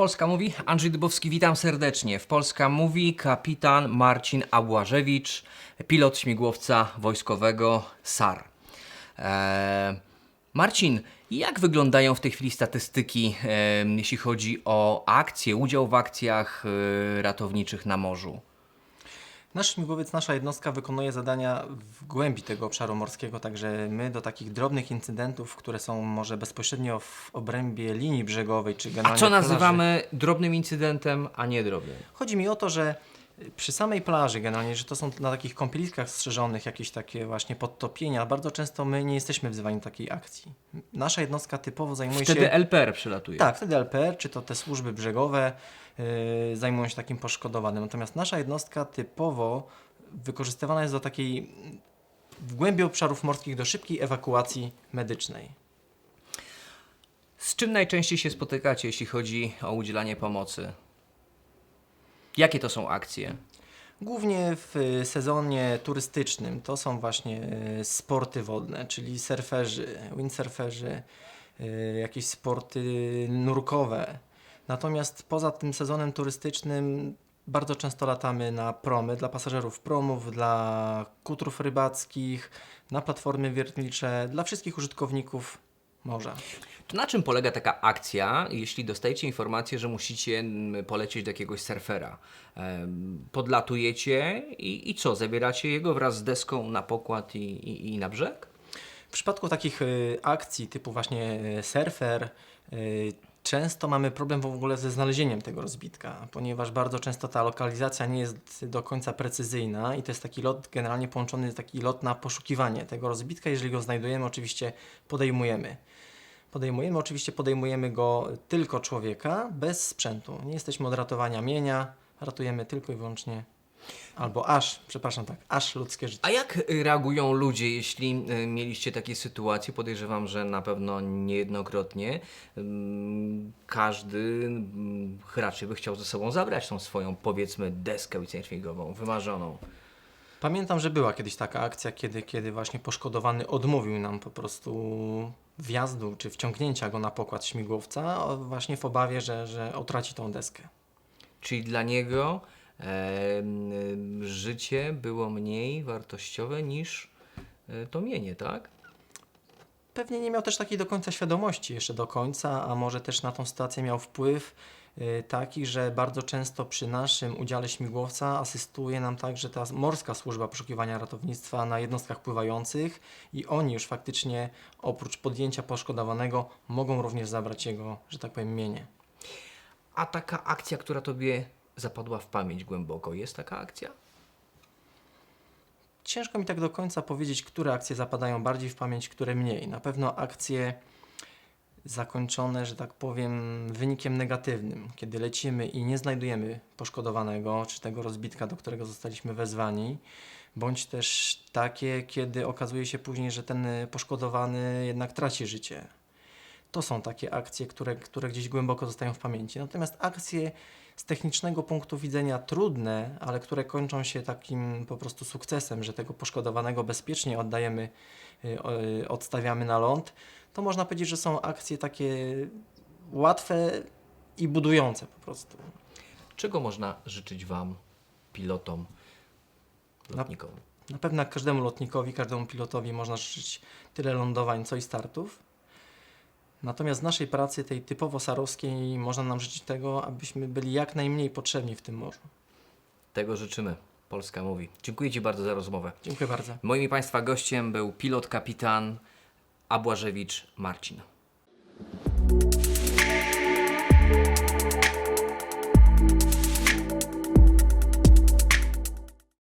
Polska mówi, Andrzej Dubowski, witam serdecznie. W Polska mówi kapitan Marcin Ałłażewicz, pilot śmigłowca wojskowego SAR. Eee, Marcin, jak wyglądają w tej chwili statystyki, em, jeśli chodzi o akcje, udział w akcjach e, ratowniczych na morzu? Nasz śmigłowiec, nasza jednostka wykonuje zadania w głębi tego obszaru morskiego, także my do takich drobnych incydentów, które są może bezpośrednio w obrębie linii brzegowej, czy A generalnie co plaży, nazywamy drobnym incydentem, a nie drobnym? Chodzi mi o to, że przy samej plaży generalnie, że to są na takich kąpieliskach strzeżonych jakieś takie właśnie podtopienia, bardzo często my nie jesteśmy wzywani do takiej akcji. Nasza jednostka typowo zajmuje Wtedy się... LPR przylatuje. Tak, wtedy LPR, czy to te służby brzegowe yy, zajmują się takim poszkodowanym. Natomiast nasza jednostka typowo wykorzystywana jest do takiej w głębi obszarów morskich do szybkiej ewakuacji medycznej. Z czym najczęściej się spotykacie, jeśli chodzi o udzielanie pomocy? Jakie to są akcje? Głównie w y, sezonie turystycznym to są właśnie y, sporty wodne, czyli surferzy, windsurferzy, y, jakieś sporty nurkowe. Natomiast poza tym sezonem turystycznym bardzo często latamy na promy dla pasażerów promów, dla kutrów rybackich, na platformy wiertnicze, dla wszystkich użytkowników To na czym polega taka akcja, jeśli dostajecie informację, że musicie polecieć do jakiegoś surfera? Podlatujecie i, i co? Zabieracie jego wraz z deską na pokład i, i, i na brzeg? W przypadku takich y, akcji typu właśnie y, surfer, y, często mamy problem w ogóle ze znalezieniem tego rozbitka, ponieważ bardzo często ta lokalizacja nie jest do końca precyzyjna i to jest taki lot generalnie połączony, taki lot na poszukiwanie tego rozbitka. Jeżeli go znajdujemy, oczywiście podejmujemy. Podejmujemy, oczywiście podejmujemy go tylko człowieka, bez sprzętu. Nie jesteśmy od ratowania mienia, ratujemy tylko i wyłącznie, albo aż, przepraszam tak, aż ludzkie życie. A jak y, reagują ludzie, jeśli y, mieliście takie sytuacje? Podejrzewam, że na pewno niejednokrotnie. Ym, Każdy ym, raczej by chciał ze sobą zabrać tą swoją, powiedzmy, deskę śmigową, wymarzoną. Pamiętam, że była kiedyś taka akcja, kiedy, kiedy właśnie poszkodowany odmówił nam po prostu wjazdu czy wciągnięcia go na pokład śmigłowca, o- właśnie w obawie, że, że utraci tą deskę. Czyli dla niego życie było mniej wartościowe niż y, to mienie, tak? Pewnie nie miał też takiej do końca świadomości jeszcze do końca, a może też na tą sytuację miał wpływ y, taki, że bardzo często przy naszym udziale śmigłowca asystuje nam także ta morska służba poszukiwania ratownictwa na jednostkach pływających i oni już faktycznie oprócz podjęcia poszkodowanego mogą również zabrać jego, że tak powiem, mienie. A taka akcja, która tobie zapadła w pamięć głęboko, jest taka akcja? Ciężko mi tak do końca powiedzieć, które akcje zapadają bardziej w pamięć, które mniej. Na pewno akcje zakończone, że tak powiem, wynikiem negatywnym, kiedy lecimy i nie znajdujemy poszkodowanego czy tego rozbitka, do którego zostaliśmy wezwani, bądź też takie, kiedy okazuje się później, że ten poszkodowany jednak traci życie. To są takie akcje, które, które gdzieś głęboko zostają w pamięci. Natomiast akcje z technicznego punktu widzenia trudne, ale które kończą się takim po prostu sukcesem, że tego poszkodowanego bezpiecznie oddajemy, y, y, odstawiamy na ląd, to można powiedzieć, że są akcje takie łatwe i budujące po prostu. Czego można życzyć Wam, pilotom, lotnikom? Na pewno jak każdemu lotnikowi, każdemu pilotowi można życzyć tyle lądowań, co i startów. Natomiast w naszej pracy, tej typowo sarowskiej, można nam życzyć tego, abyśmy byli jak najmniej potrzebni w tym morzu. Tego życzymy. Polska mówi. Dziękuję Ci bardzo za rozmowę. Dziękuję bardzo. Moim i Państwa gościem był pilot kapitan Abłażewicz Marcin.